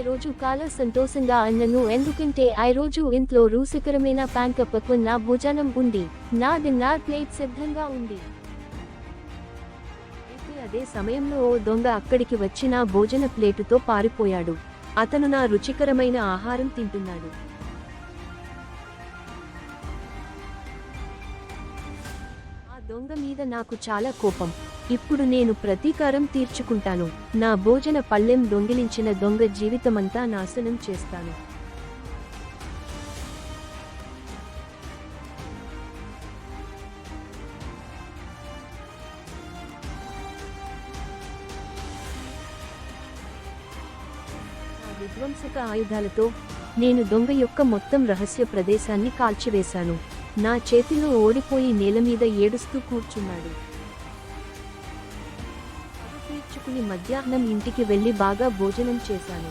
రోజు కాల సంతోషంగా అన్నను ఎందుకంటే ఆ రోజు ఇంట్లో రుచికరమైన ప్యాంక నా భోజనం ఉంది. నా డిన్నర్ ప్లేట్ సిద్ధంగా ఉంది. అయితే అదే సమయంలో ఓ దొంగ అక్కడికి వచ్చి నా భోజన ప్లేటుతో పారిపోయాడు. అతను నా రుచికరమైన ఆహారం తింటున్నాడు. ఆ దొంగ మీద నాకు చాలా కోపం. ఇప్పుడు నేను ప్రతీకారం తీర్చుకుంటాను. నా భోజన పళ్ళెం దొంగిలించిన దొంగ జీవితమంతా నాశనం చేస్తాను. విధ్వంసక ఆయుధాలతో నేను దొంగ యొక్క మొత్తం రహస్య ప్రదేశాన్ని కాల్చివేశాను. నా చేతిలో ఓడిపోయి నేల మీద ఏడుస్తూ కూర్చున్నాడు. పగ తీర్చుకుని మధ్యాహ్నం ఇంటికి వెళ్ళి బాగా భోజనం చేశాను.